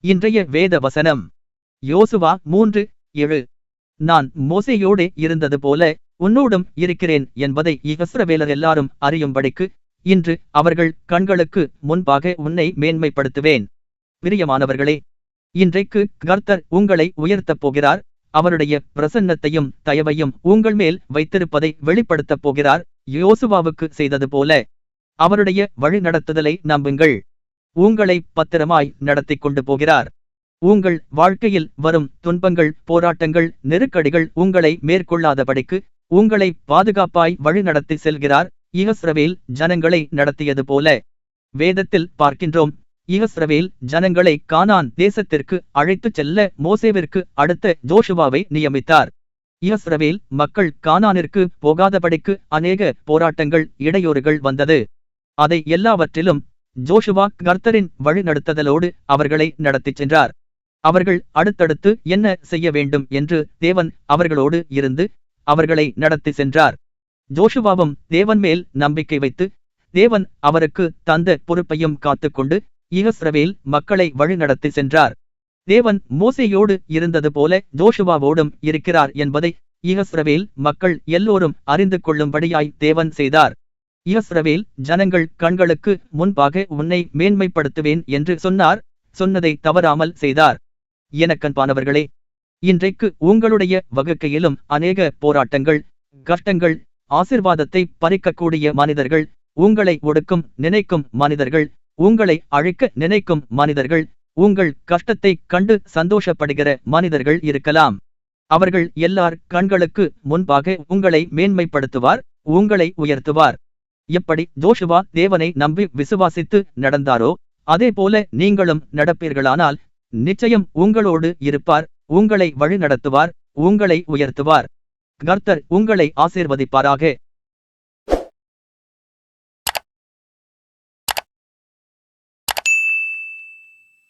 இன்றைய வேத வசனம். யோசுவா மூன்று ஏழு. நான் மோசையோடு இருந்தது போல உன்னோடும் இருக்கிறேன் என்பதை இஸ்ரவேலர் எல்லாரும் அறியும்படிக்கு இன்று அவர்கள் கண்களுக்கு முன்பாக உன்னை மேன்மைப்படுத்துவேன். பிரியமானவர்களே இன்றைக்கு கர்த்தர் உங்களை உயர்த்தப் போகிறார். அவருடைய பிரசன்னத்தையும் தயவையும் உங்கள் மேல் வைத்திருப்பதை வெளிப்படுத்தப் போகிறார். யோசுவாவுக்கு செய்தது போல அவருடைய வழிநடத்துதலை நம்புங்கள். உங்களை பத்திரமாய் நடத்திக் கொண்டு போகிறார். உங்கள் வாழ்க்கையில் வரும் துன்பங்கள் போராட்டங்கள் நெருக்கடிகள் உங்களை மேற்கொள்ளாதபடிக்கு உங்களை பாதுகாப்பாய் வழிநடத்தி செல்கிறார். இகஸ்ரவேல் ஜனங்களை நடத்தியது போல வேதத்தில் பார்க்கின்றோம். இகஸ்ரவேல் ஜனங்களை கானான் தேசத்திற்கு அழைத்துச் செல்ல மோசேவிற்கு அடுத்த ஜோஷுவாவை நியமித்தார். இஹஸ்ரவேல் மக்கள் கானானிற்கு போகாதபடிக்கு அநேக போராட்டங்கள் இடையூறுகள் வந்தது. அதை எல்லாவற்றிலும் ஜோஷுவா கர்த்தரின் வழிநடத்துதலோடு அவர்களை நடத்திச் சென்றார். அவர்கள் அடுத்தடுத்து என்ன செய்ய வேண்டும் என்று தேவன் அவர்களோடு இருந்து அவர்களை நடத்தி சென்றார். ஜோஷுவாவும் தேவன் மேல் நம்பிக்கை வைத்து தேவன் அவருக்கு தந்த பொறுப்பையும் காத்துக்கொண்டு இஹஸ்ரவேல் மக்களை வழிநடத்தி சென்றார். தேவன் மோசையோடு இருந்தது போல ஜோஷுவாவோடும் இருக்கிறார் என்பதை இஹஸ்ரவேல் மக்கள் எல்லோரும் அறிந்து கொள்ளும்படியாய் தேவன் செய்தார். இஹஸ்ரவேல் ஜனங்கள் கண்களுக்கு முன்பாக உன்னை மேன்மைப்படுத்துவேன் என்று சொன்னார் சொன்னதை தவறாமல் செய்தார். எனக்கன்பானவர்களே இன்றைக்கு உங்களுடைய வகுக்கையிலும் அநேக போராட்டங்கள் கஷ்டங்கள் ஆசிர்வாதத்தை பறிக்கக்கூடிய மனிதர்கள் உங்களை ஒடுக்கும் நினைக்கும் மனிதர்கள் உங்களை அழிக்க நினைக்கும் மனிதர்கள் உங்கள் கஷ்டத்தை கண்டு சந்தோஷப்படுகிற மனிதர்கள் இருக்கலாம். அவர்கள் எல்லார் கண்களுக்கு முன்பாக உங்களை மேன்மைப்படுத்துவார் உங்களை உயர்த்துவார். எப்படி ஜோஷுவா தேவனை நம்பி விசுவாசித்து நடந்தாரோ அதே போல நீங்களும் நடப்பீர்களானால் நிச்சயம் உங்களோடு இருப்பார் உங்களை வழிநடத்துவார் உங்களை உயர்த்துவார். கர்த்தர் உங்களை ஆசீர்வதிப்பாராக.